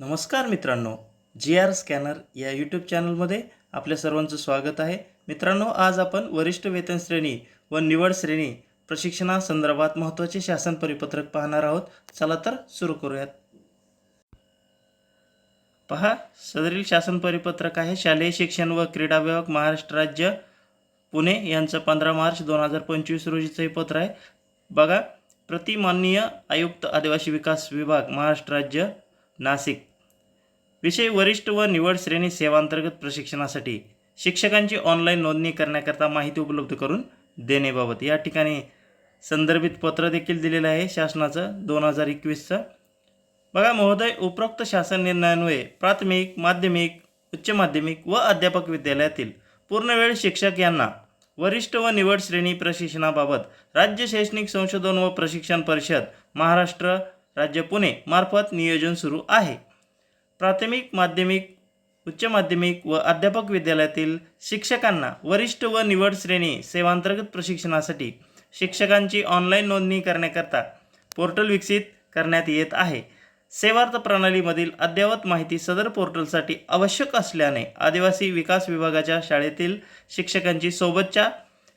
नमस्कार मित्रांनो G R scanner या यूट्यूब चॅनलमध्ये आपल्या सर्वांचं स्वागत आहे. मित्रांनो आज आपण वरिष्ठ वेतन श्रेणी व निवड श्रेणी प्रशिक्षणासंदर्भात महत्त्वाचे शासन परिपत्रक पाहणार आहोत. चला तर सुरू करूयात. पहा सदरील शासन परिपत्रक आहे. शालेय शिक्षण व क्रीडा विभाग महाराष्ट्र राज्य पुणे यांचं पंधरा मार्च दोन हजार पंचवीस रोजीचं हे पत्र आहे. बघा प्रतिमाननीय आयुक्त आदिवासी विकास विभाग महाराष्ट्र राज्य नाशिक. विषय वरिष्ठ व निवड श्रेणी सेवांतर्गत प्रशिक्षणासाठी शिक्षकांची ऑनलाईन नोंदणी करण्याकरता माहिती उपलब्ध करून देण्याबाबत या ठिकाणी संदर्भित पत्र देखील दिलेलं आहे शासनाचं दोन हजार एकवीसचं. बघा महोदय उपरोक्त शासन निर्णयान्वये प्राथमिक माध्यमिक उच्च माध्यमिक व अध्यापक विद्यालयातील पूर्णवेळ शिक्षक यांना वरिष्ठ व निवड श्रेणी प्रशिक्षणाबाबत राज्य शैक्षणिक संशोधन व प्रशिक्षण परिषद महाराष्ट्र राज्य पुणे मार्फत नियोजन सुरू आहे. प्राथमिक माध्यमिक उच्च माध्यमिक व अध्यापक विद्यालयातील शिक्षकांना वरिष्ठ व निवड श्रेणी सेवांतर्गत प्रशिक्षणासाठी शिक्षकांची ऑनलाईन नोंदणी करण्याकरता पोर्टल विकसित करण्यात येत आहे. सेवार्थ प्रणालीमधील अद्ययावत माहिती सदर पोर्टलसाठी आवश्यक असल्याने आदिवासी विकास विभागाच्या शाळेतील शिक्षकांची सोबतच्या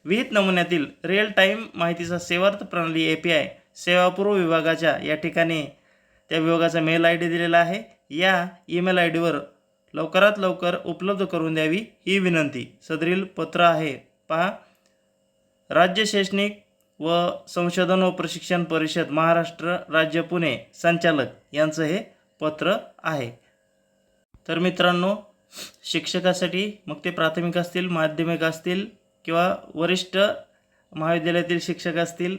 विहित नमुन्यातील रिअल टाईम माहितीचा सेवार्थ प्रणाली ए पी आय सेवापूर्व विभागाच्या या ठिकाणी त्या विभागाचा मेल आय डी दिलेला आहे. या ईमेल आय डीवर लवकरात लवकर उपलब्ध करून द्यावी ही विनंती. सदरील पत्र आहे. पहा. राज्य शैक्षणिक व संशोधन व प्रशिक्षण परिषद महाराष्ट्र राज्य पुणे संचालक यांचं हे पत्र आहे. तर मित्रांनो शिक्षकासाठी मग ते प्राथमिक असतील माध्यमिक असतील किंवा वरिष्ठ महाविद्यालयातील शिक्षक असतील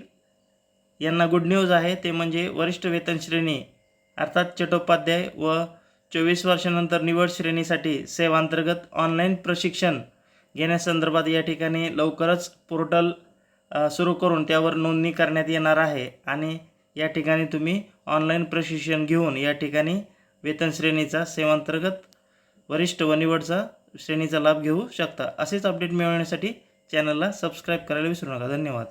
यांना गुड न्यूज आहे. ते म्हणजे वरिष्ठ वेतन श्रेणी अर्थात चट्टोपाध्याय व चोवीस वर्षानंतर निवड श्रेणीसाठी सेवांतर्गत ऑनलाईन प्रशिक्षण घेण्यासंदर्भात या ठिकाणी लवकरच पोर्टल सुरू करून त्यावर नोंदणी करण्यात येणार आहे आणि या ठिकाणी तुम्ही ऑनलाईन प्रशिक्षण घेऊन या ठिकाणी वेतन श्रेणीचा सेवांतर्गत वरिष्ठ व निवडचा श्रेणीचा लाभ घेऊ शकता. असेच अपडेट मिळवण्यासाठी चॅनलला सबस्क्राईब करायला विसरू नका. धन्यवाद.